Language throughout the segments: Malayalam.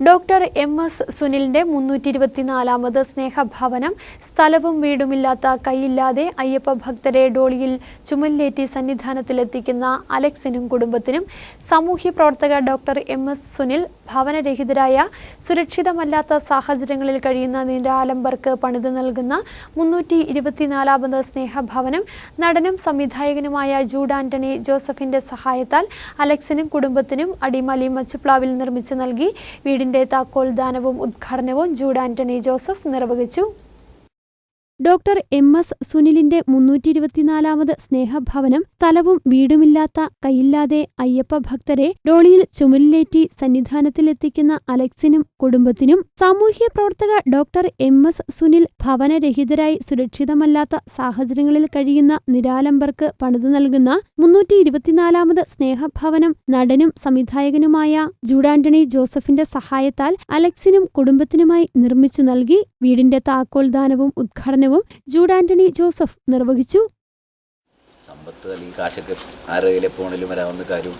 ഡോക്ടർ എം എസ് സുനിലിന്റെ മുന്നൂറ്റി ഇരുപത്തിനാലാമത് സ്നേഹഭവനം സ്ഥലവും വീടുമില്ലാത്ത കൈയില്ലാതെ അയ്യപ്പ ഭക്തരെ ഡോളിയിൽ ചുമലിലേറ്റി സന്നിധാനത്തിലെത്തിക്കുന്ന അലക്സിനും കുടുംബത്തിനും സാമൂഹ്യ പ്രവർത്തക ഡോക്ടർ എം എസ് സുനിൽ ഭവനരഹിതരായ സുരക്ഷിതമല്ലാത്ത സാഹചര്യങ്ങളിൽ കഴിയുന്ന നിരാലംബർക്ക് പണിത് നൽകുന്ന മുന്നൂറ്റി ഇരുപത്തിനാലാമത് സ്നേഹഭവനം നടനും സംവിധായകനുമായ ജൂഡ് ആന്റണി ജോസഫിന്റെ സഹായത്താൽ അലക്സിനും കുടുംബത്തിനും അടിമാലി മച്ചുപ്ലാവിൽ നിർമ്മിച്ചു നൽകി. വീടിന്റെ താക്കോൽ ദാനവും ഉദ്ഘാടനവും ജൂഡ് ആന്റണി ജോസഫ് നിർവഹിച്ചു ഡോക്ടർ എം എസ് സുനിലിന്റെ മുന്നൂറ്റി ഇരുപത്തിനാലാമത് സ്നേഹഭവനം സ്ഥലവും വീടുമില്ലാത്ത കൈയില്ലാതെ അയ്യപ്പ ഭക്തരെ ഡോളിയിൽ ചുമലിലേറ്റി സന്നിധാനത്തിലെത്തിക്കുന്ന അലക്സിനും കുടുംബത്തിനും സാമൂഹ്യ പ്രവർത്തക ഡോക്ടർ എം എസ് സുനിൽ ഭവനരഹിതരായി സുരക്ഷിതമല്ലാത്ത സാഹചര്യങ്ങളിൽ കഴിയുന്ന നിരാലംബർക്ക് പണിതു നൽകുന്ന മുന്നൂറ്റി ഇരുപത്തിനാലാമത് സ്നേഹഭവനം നടനും സംവിധായകനുമായ ജൂഡാന്റണി ജോസഫിന്റെ സഹായത്താൽ അലക്സിനും കുടുംബത്തിനുമായി നിർമ്മിച്ചു നൽകി വീടിന്റെ താക്കോൽ ദാനവും ഉദ്ഘാടനവും ജൂഡ് ആന്റണി ജോസഫ് നിർവഹിച്ചു. സമ്പത്ത് അല്ലെങ്കിൽ കാശൊക്കെ ആരുടെ കയ്യിൽ വരാവുന്ന കാര്യവും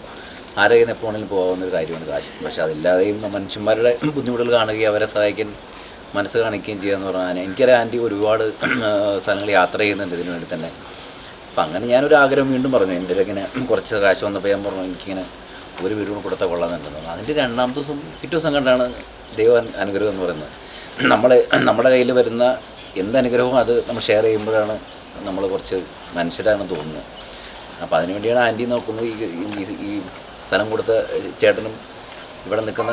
ആരുടെ കയ്യിൽ പോകാവുന്ന ഒരു കാര്യമാണ് കാശ്. പക്ഷെ അതില്ലാതെയും മനുഷ്യന്മാരുടെ ബുദ്ധിമുട്ടുകൾ കാണുകയും അവരെ സഹായിക്കാൻ മനസ്സ് കാണിക്കുകയും ചെയ്യുക എന്ന് പറഞ്ഞാൽ എനിക്കൊരു ആന്റി ഒരുപാട് സ്ഥലങ്ങൾ യാത്ര ചെയ്യുന്നുണ്ട് ഇതിനു വേണ്ടി തന്നെ. അപ്പം അങ്ങനെ ഞാനൊരു ആഗ്രഹം വീണ്ടും പറഞ്ഞു. എന്റെ ഇങ്ങനെ കുറച്ച് കാശ് വന്നപ്പോൾ ഞാൻ പറഞ്ഞു എനിക്കിങ്ങനെ ഒരു വീട് കൂടെ കൊടുത്താൽ കൊള്ളാമെന്നുണ്ടെന്ന് പറഞ്ഞു. അതിന്റെ രണ്ടാമത്തെ ദിവസം പിറ്റേ ദിവസം കണ്ടാണ് ദൈവ അനുഗ്രഹം എന്ന് പറയുന്നത്. നമ്മൾ നമ്മുടെ കയ്യിൽ വരുന്ന എന്ത് അനുഗ്രഹവും അത് നമ്മൾ ഷെയർ ചെയ്യുമ്പോഴാണ് നമ്മൾ കുറച്ച് മനുഷ്യരാണ് തോന്നുന്നത്. അപ്പോൾ അതിനുവേണ്ടിയാണ് ആന്റി നോക്കുന്നത്. ഈ- ഈ സ്ഥലം കൊടുത്ത ചേട്ടനും ഇവിടെ നിൽക്കുന്ന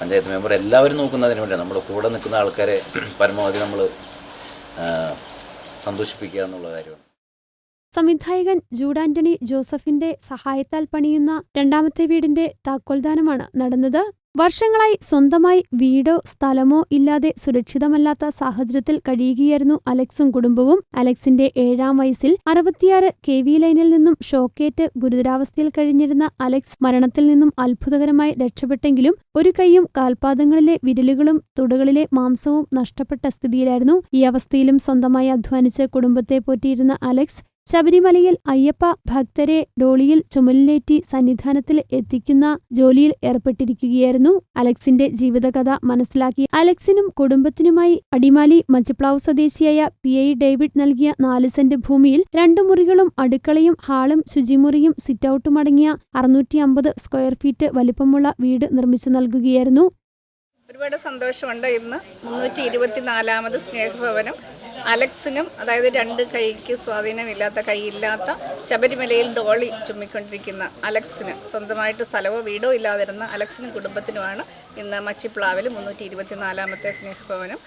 പഞ്ചായത്ത് മെമ്പർ എല്ലാവരും നോക്കുന്നതിന് വേണ്ടിയാണ്. നമ്മുടെ കൂടെ നിൽക്കുന്ന ആൾക്കാരെ പരമാവധി നമ്മൾ സന്തോഷിപ്പിക്കുക എന്നുള്ള കാര്യമാണ്. സംവിധായകൻ ജൂഡാന്റണി ജോസഫിന്റെ സഹായത്താൽ പണിയുന്ന രണ്ടാമത്തെ വീടിന്റെ താക്കോൽദാനമാണ് നടന്നത്. വർഷങ്ങളായി സ്വന്തമായി വീടോ സ്ഥലമോ ഇല്ലാതെ സുരക്ഷിതമല്ലാത്ത സാഹചര്യത്തിൽ കഴിയുകയായിരുന്നു അലക്സും കുടുംബവും. അലക്സിന്റെ ഏഴാം വയസ്സിൽ അറുപത്തിയാറ് കെ വി ലൈനിൽ നിന്നും ഷോക്കേറ്റ് ഗുരുതരാവസ്ഥയിൽ കഴിഞ്ഞിരുന്ന അലക്സ് മരണത്തിൽ നിന്നും അത്ഭുതകരമായി രക്ഷപ്പെട്ടെങ്കിലും ഒരു കൈയും കാൽപാദങ്ങളിലെ വിരലുകളും തുടകളിലെ മാംസവും നഷ്ടപ്പെട്ട സ്ഥിതിയിലായിരുന്നു. ഈ അവസ്ഥയിലും സ്വന്തമായി അധ്വാനിച്ച് കുടുംബത്തെ പോറ്റിയിരുന്ന അലക്സ് ശബരിമലയിൽ അയ്യപ്പ ഭക്തരെ ഡോളിയിൽ ചുമലിലേറ്റി സന്നിധാനത്തിൽ എത്തിക്കുന്ന ജോലിയിൽ ഏർപ്പെട്ടിരിക്കുകയായിരുന്നു അലക്സിന്റെ ജീവിതകഥ മനസ്സിലാക്കി. അലക്സിനും കുടുംബത്തിനുമായി അടിമാലി മഞ്ചപ്ലാവ് സ്വദേശിയായ പി ഐ ഡേവിഡ് നൽകിയ നാല് സെന്റ് ഭൂമിയിൽ രണ്ടു മുറികളും അടുക്കളയും ഹാളും ശുചിമുറിയും സിറ്റൌട്ടും അടങ്ങിയ അറുന്നൂറ്റി അമ്പത് സ്ക്വയർ ഫീറ്റ് വലിപ്പമുള്ള വീട് നിർമ്മിച്ചു നൽകുകയായിരുന്നു. ഒരുപാട് സന്തോഷമുണ്ട് ഇന്ന്. മുന്നൂറ്റി ഇരുപത്തിനാലാമത് സ്നേഹഭവനം. അലക്സിനും അതായത് രണ്ട് കൈക്ക് സ്വാധീനമില്ലാത്ത കൈയില്ലാത്ത ശബരിമലയിൽ ഡോളി ചുമ്മിക്കൊണ്ടിരിക്കുന്ന അലക്സിന്. സ്വന്തമായിട്ട് സ്ഥലമോ വീടോ ഇല്ലാതിരുന്ന അലക്സിനും കുടുംബത്തിനുമാണ് ഇന്ന് മച്ചിപ്ലാവിൽ മുന്നൂറ്റി ഇരുപത്തിനാലാമത്തെ സ്നേഹഭവനം.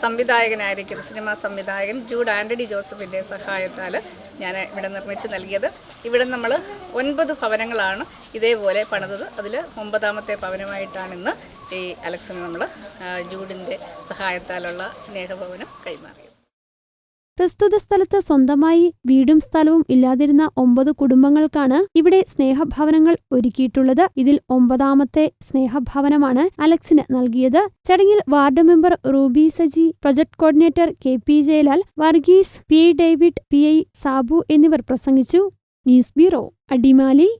സംവിധായകനായിരിക്കുന്ന സിനിമാ സംവിധായകൻ ജൂഡ് ആന്റണി ജോസഫിന്റെ സഹായത്താൽ ഞാൻ ഇവിടെ നിർമ്മിച്ച് നൽകിയത്. ഇവിടെ നമ്മൾ ഒൻപത് ഭവനങ്ങളാണ് ഇതേപോലെ പണിതത്. അതിൽ ഒമ്പതാമത്തെ ഭവനമായിട്ടാണ് ഇന്ന് ഈ അലക്സിന് നമ്മൾ ജൂഡിന്റെ സഹായത്താലുള്ള സ്നേഹഭവനം കൈമാറിയത്. പ്രസ്തുത സ്ഥലത്ത് സ്വന്തമായി വീടും സ്ഥലവും ഇല്ലാതിരുന്ന ഒമ്പത് കുടുംബങ്ങൾക്കാണ് ഇവിടെ സ്നേഹഭവനങ്ങൾ ഒരുക്കിയിട്ടുള്ളത്. ഇതിൽ ഒമ്പതാമത്തെ സ്നേഹഭവനമാണ് അലക്സിന് നൽകിയത്. ചടങ്ങിൽ ward member Ruby Saji project coordinator K P Jayalal Varghese P David P I Sabu എന്നിവർ പ്രസംഗിച്ചു. News bureau Adimali.